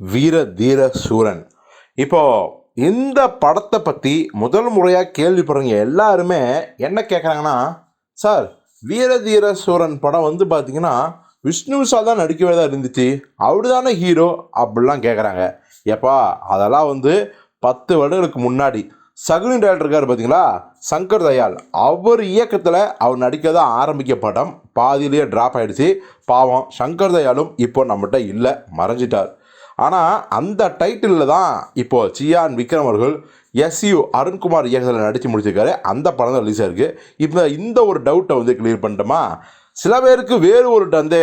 வீர தீர சூரன் இப்போது இந்த படத்தை பற்றி முதல் முறையாக கேள்விப்படுறவங்க எல்லாருமே என்ன கேட்குறாங்கன்னா சார் வீரதீர சூரன் படம் வந்து பார்த்தீங்கன்னா விஷ்ணு விஷால் தான் நடிக்கவே தான் இருந்துச்சு. அவரு தானே ஹீரோ அப்படிலாம் கேட்குறாங்க ஏப்பா அதெல்லாம் வந்து பத்து வருடங்களுக்கு முன்னாடி சகுனி டேரக்டர் இருக்கார் பார்த்தீங்களா சங்கர் தயாள். அவர் இயக்கத்தில் அவர் நடிக்க தான் ஆரம்பிக்க படம் பாதியிலேயே ட்ராப் ஆகிடுச்சு பாவம் சங்கர் தயாளும் இப்போ நம்மகிட்ட இல்லை மறைஞ்சிட்டார். ஆனால் அந்த டைட்டிலில் தான் இப்போ சியான் விக்ரம் அவர்கள் எஸ்யூ அருண்குமார் இயக்கத்தில் நடித்து முடிச்சிருக்காரு. அந்த படம் தான் ரிலீஸ் ஆயிருக்கு. இப்போ இந்த ஒரு டவுட்டை வந்து கிளியர் பண்ணிட்டோமா? சில பேருக்கு வேறு ஒரு அந்த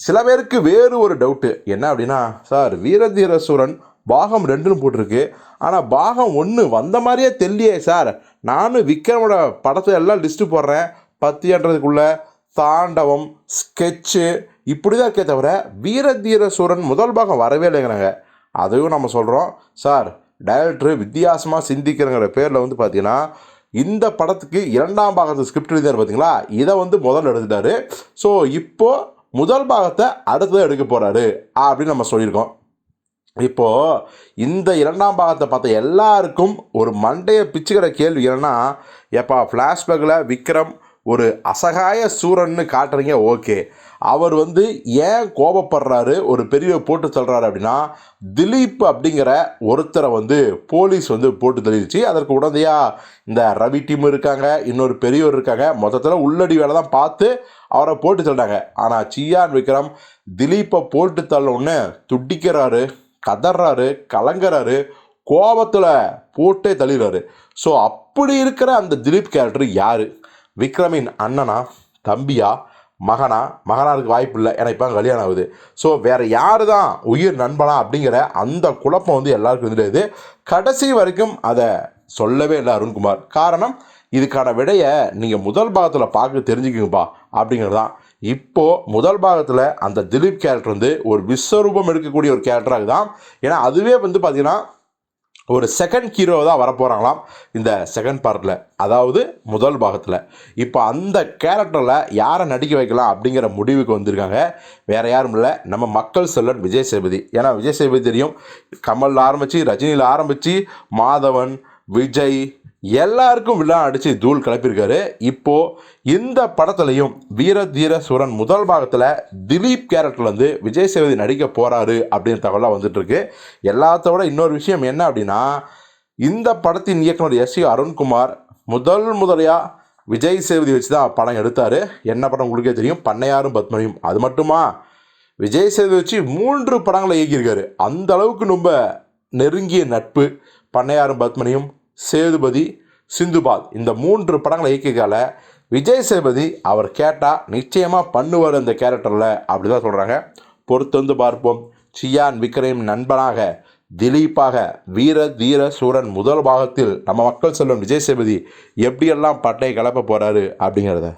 சில பேருக்கு வேறு ஒரு டவுட்டு என்ன அப்படின்னா சார் வீரதீர சூரன் பாகம் ரெண்டுன்னு போட்டிருக்கு. ஆனால் பாகம் ஒன்று வந்த மாதிரியே தெரியலையே சார். நானும் விக்ரமோட படத்தை எல்லாம் லிஸ்ட்டு போடுறேன். பத்தியன்றதுக்குள்ள தாண்டவம் ஸ்கெட்சு இப்படி தான் இருக்கே தவிர வீரதீர சூரன் முதல் பாகம் வரவே இல்லைங்கிறாங்க. அதையும் நம்ம சொல்கிறோம் சார் டைரக்டர் வித்தியாசமாக சிந்திக்கிறங்கிற பேரில் வந்து பார்த்தீங்கன்னா இந்த படத்துக்கு இரண்டாம் பாகத்தை ஸ்கிரிப்ட் எழுதியார் பார்த்தீங்களா இதை வந்து முதல்ல எடுத்துட்டாரு. ஸோ இப்போது முதல் பாகத்தை அடுத்தது எடுக்க போகிறாரு அப்படின்னு நம்ம சொல்லியிருக்கோம். இப்போது இந்த இரண்டாம் பாகத்தை பார்த்த எல்லாருக்கும் ஒரு மண்டையை பிச்சுக்கிற கேள்வி என்னன்னா ஏப்பா ஃப்ளாஷ்பேக்கில் விக்ரம் ஒரு அசகாய சூரன்னு காட்டுறீங்க ஓகே. அவர் வந்து ஏன் கோபப்படுறாரு ஒரு பெரிய போட்டு தள்ளுறாரு அப்படின்னா திலீப் அப்படிங்கிற ஒருத்தரை வந்து போலீஸ் வந்து போட்டு தள்ளிடுச்சு. அதற்கு உடனடியாக இந்த ரவி டீம் இருக்காங்க இன்னொரு பெரியவர் இருக்காங்க மொத்தத்தில் உள்ளடி வேலை தான் பார்த்து அவரை போட்டு தள்ளிட்டாங்க ஆனால் சியான் விக்ரம் திலீப்பை போட்டு தள்ளோன்னு துடிக்கிறாரு கதறாரு கலங்குறாரு கோபத்தில் போட்டே தள்ளிடுறாரு. ஸோ அப்படி இருக்கிற அந்த திலீப் கேரக்டர் யார்? விக்ரமின் அண்ணனா தம்பியா மகனா? மகனா இருக்க வாய்ப்பு இல்லை. ஏன்னா இப்போ கல்யாணம் ஆகுது. ஸோ வேறு யார் தான் உயிர் நண்பனா அப்படிங்கிற அந்த குழப்பம் வந்து எல்லாருக்கும் இருந்துடுது கடைசி வரைக்கும் அதை சொல்லவே இல்லை அருண்குமார். காரணம் இதுக்கான விடையை நீங்கள் முதல் பாகத்தில் பார்க்க தெரிஞ்சுக்குங்கப்பா அப்படிங்கிறது தான் இப்போது முதல் பாகத்தில் அந்த திலீப் கேரக்டர் வந்து ஒரு விஸ்வரூபம் எடுக்கக்கூடிய ஒரு கேரக்டராக தான் ஏன்னா அதுவே வந்து பார்த்திங்கன்னா ஒரு செகண்ட் ஹீரோ தான் வரப்போகிறாங்களாம் இந்த செகண்ட் பார்ட்டில் அதாவது முதல் பாகத்தில். இப்போ அந்த கேரக்டரில் யாரை நடிக்க வைக்கலாம் அப்படிங்கிற முடிவுக்கு வந்திருக்காங்க. வேறு யாரும் இல்லை. நம்ம மக்கள் செல்லன் விஜய் சேபதி ஏன்னா விஜய் சேபதி தெரியும். கமலில் ஆரம்பித்து ரஜினியில் ஆரம்பித்து மாதவன் விஜய் எல்லாருக்கும் விழா அடித்து தூள் கிளப்பியிருக்காரு இப்போது இந்த படத்துலையும் வீர தீர சுரன் முதல் பாகத்தில் திலீப் கேரக்டர் வந்து விஜய் சேதுபதி நடிக்க போகிறாரு அப்படின்ற தகவலாக வந்துட்டுருக்கு. எல்லாத்தோட இன்னொரு விஷயம் என்ன அப்படின்னா இந்த படத்தின் இயக்குனர் எஸ் அருண்குமார் முதல் முதலையாக விஜய் சேதுபதி வச்சு தான் படம் எடுத்தார். என்ன படம் உங்களுக்கே தெரியும்? பண்ணையாரும் பத்மனியும். அது மட்டுமா? விஜய் சேதுபதி வச்சு மூன்று படங்களை இயக்கியிருக்காரு. அந்த அளவுக்கு ரொம்ப நெருங்கிய நட்பு. பண்ணையாரும் பத்மனியும் சேதுபதி சிந்துபால். இந்த மூன்று படங்களை இயக்கியதால விஜய் சேதுபதி அவர் கேட்டால் நிச்சயமாக பண்ணுவார் அந்த கேரக்டரில் அப்படி தான் சொல்கிறாங்க பொறுத்து வந்து பார்ப்போம். சியான் விக்ரம் நண்பனாக திலீப்பாக வீர தீர சூரன் முதல் பாகத்தில் நம்ம மக்கள் செல்லும் விஜய் சேதுபதி எப்படியெல்லாம் பட்டை கலப்ப போகிறாரு அப்படிங்கிறத.